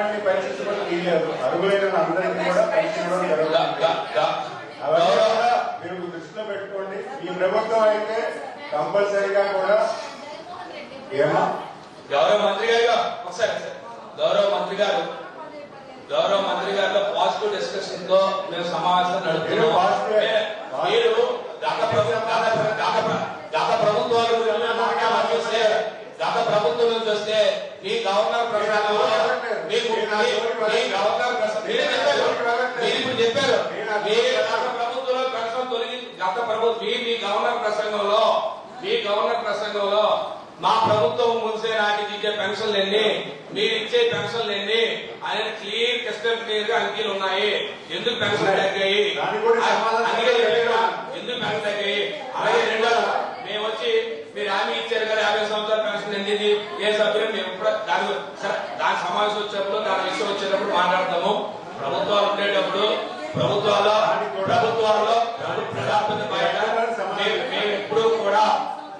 పరిస్థితి కూడా తీయలేదు అరుగులైన అందరికీ కూడా గా- జరుగుతుంది అవన్నీ కూడా మీరు దృష్టిలో పెట్టుకోండి. ఈ ప్రభుత్వం అయితే కంపల్సరీగా కూడా ఏమో? గౌరవ మంత్రి గారు ఒకసారి. గౌరవ మంత్రి గారు గౌరవ మంత్రి గారితో పాజిటివ్ డిస్కషన్తో మేము సమావేశం నడుపుతున్నాం. ప్రభుత్వం నుంచి వస్తే మీ గవర్నర్ ప్రసంగంలో మీకు మీ- గవర్నర్ ప్రసంగం మీరే చెప్పారు. మీరు ఇప్పుడు చెప్పారు. మీ ప్రభుత్వంలో పెన్షన్ తొలగి గత ప్రభుత్వం మీ గవర్నర్ ప్రసంగంలో మీ గవర్నర్ ప్రసంగంలో మా ప్రభుత్వం ముంచే నాటికి ఇచ్చే పెన్షన్లు ఎన్ని? మీరు ఇచ్చే పెన్షన్లు ఎన్ని? అనేది క్లియర్ క్రిస్టల్ క్లియర్గా అంకీలు ఉన్నాయి. ఎందుకు పెన్షన్ తగ్గాయి? ఎందుకు పెన్షన్ తగ్గాయి? అలాగే రెండోది మేము వచ్చి మీరు హామీ ఇచ్చారు కదా యాభై సంవత్సరాల పెన్షన్ ఎండింది ఏ సభ్యులు మేము ఇప్పుడు దాని సరే, వచ్చినప్పుడు దాని విషయం వచ్చేటప్పుడు మాట్లాడతాము. ప్రభుత్వాలు ఉండేటప్పుడు ప్రభుత్వాల్లో ప్రభుత్వాల్లో ప్రజాప్రతినిధి బయట. మేము ఎప్పుడూ కూడా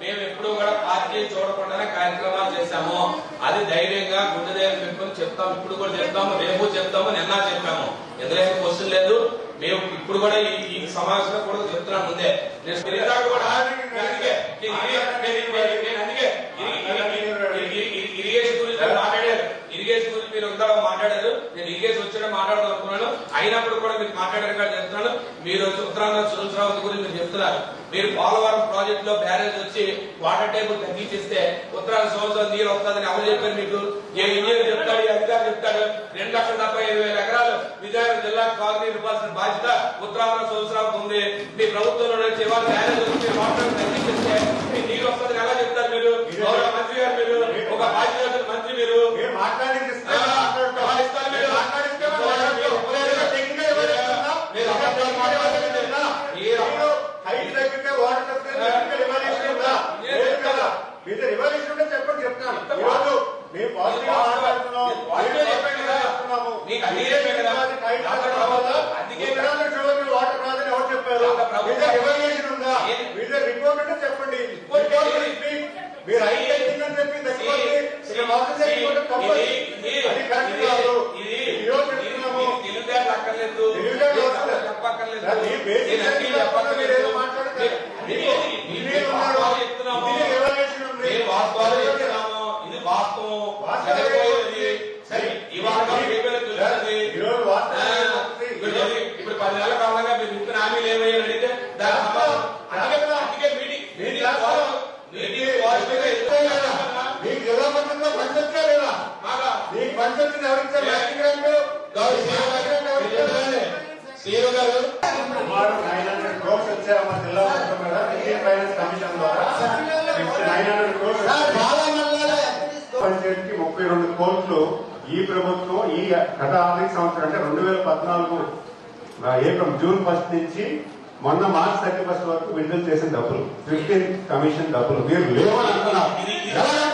మేము ఎప్పుడూ కూడా పార్టీ చూడకుండానే కార్యక్రమాలు చేశాము. అది ధైర్యంగా గుండె ధైర్యం పెట్టుకొని చెప్తాం ఇప్పుడు కూడా చెప్తాము. రేపు చెప్తాము. నిన్న చెప్పాము. ఎందులో క్వశ్చన్ లేదు. మేము ఇప్పుడు కూడా ఈ సమావేశంలో కూడా చెప్తున్నాను ముందే. కూడా నేను అందుకే నేను ఇరి- నేను- నేను- నేను అందుకే ఇరి- ఇరి- ఇరి- ఇరి- ఇరి- ఇరిగేషన్ గురించి మీరు మాట్లాడారు ఇరిగేషన్ గురించి మీరు ఇందాక మాట్లాడారు నేను ఇరిగేషన్ వచ్చాడో మాట్లాడదాం అనుకున్నాను అయినప్పుడు కూడా మీరు మాట్లాడారు కదా చెప్తున్నాను మీరు ఉత్తరాంధ్ర సురక్షరావతి గురించి మీరు చెప్తున్నారు. మీరు పోలవరం ప్రాజెక్ట్లో బ్యారేజ్ వచ్చి వాటర్ టేబుల్ తగ్గించిస్తే ఉత్తరాంధ్ర సంవత్సరం నీరు వస్తుందని ఎవరు చెప్పారు మీకు? ఏ ఇంజనీర్ చెప్తాడు ఏ అధికారి చెప్తాడు? రెండు లక్షల డెబ్బై ఐదు వేల ఎకరాలు విజయనగరం జిల్లా కాలనీ ఇవ్వాల్సిన బాధ్యత ఉత్తరాంధ్ర సంవత్సరాలకు ఉంది. మీ ప్రభుత్వంలో నుంచి ఇవాళ బ్యారేజ్ వచ్చి మీరు వాటర్ తగ్గించిస్తే మీ నీరు వస్తుందని ఎలా చెప్తారు మీరు గౌరవ మంత్రి గారు మీరు ఒక బాధ్యత మంత్రి మీరు మీరు మాట్లాడింది ఇస్తే ఆ, మాట్లాడతాం. మాట్లాడిస్తే మీరు- మాట్లాడిస్తే మాట్లాడతాం. ఒకవేళ టెక్నికల్ ఎవాల్యుయేషన్ మీరు ఉందా? అబద్ధాలు మాట్లాడకండి. ఉందా? మీరు- మీరు హైట్ తగ్గితే వాటర్ తగ్గితే టెక్నికల్ ఎవాల్యుయేషన్ ఉందా? నేను లేదు కదా. మీతో ఎవాల్యుయేషన్ ఉంటే చెప్పండి చెప్తాను చెప్తాను. ఈరోజు మేము పాజిటివ్గా మాట్లాడుతున్నాం వాటిలో చెప్పాను కదా. గత తగ్గడం వల్ల అందుకే వాటర్ రాదని ఎవరు చెప్పారు? ఎవాల్యుయేషన్ ఉందా? మీతో రిపోర్ట్ ఉంటే చెప్పండి. మీరు తగ్గిందని చెప్పి తగ్గిపోతే ఇక మాత్రం తగ్గిపోతే మీకు? జిల్లా లేదా ఎవరికి గారు సుమారు నైన్ హండ్రెడ్ క్రోర్స్ వచ్చాయి మా జిల్లా మొత్తం మీద ఇండియన్ ఫైనాన్స్ కమిషన్ ద్వారా. నైన్ హండ్రెడ్ క్రోర్స్ పంచాయతీకి ముప్పై రెండు కోట్లు ఈ ప్రభుత్వం ఈ గత ఆర్థిక సంవత్సరం అంటే రెండు వేల పద్నాలుగు ఏప్రిల్ జూన్ ఫస్ట్ నుంచి మొన్న మార్చ్ థర్టీ ఫస్ట్ వరకు విడుదల చేసిన డబ్బులు ఫిఫ్టీన్ కమిషన్ డబ్బులు. మీరు లేవని అంటున్నారు.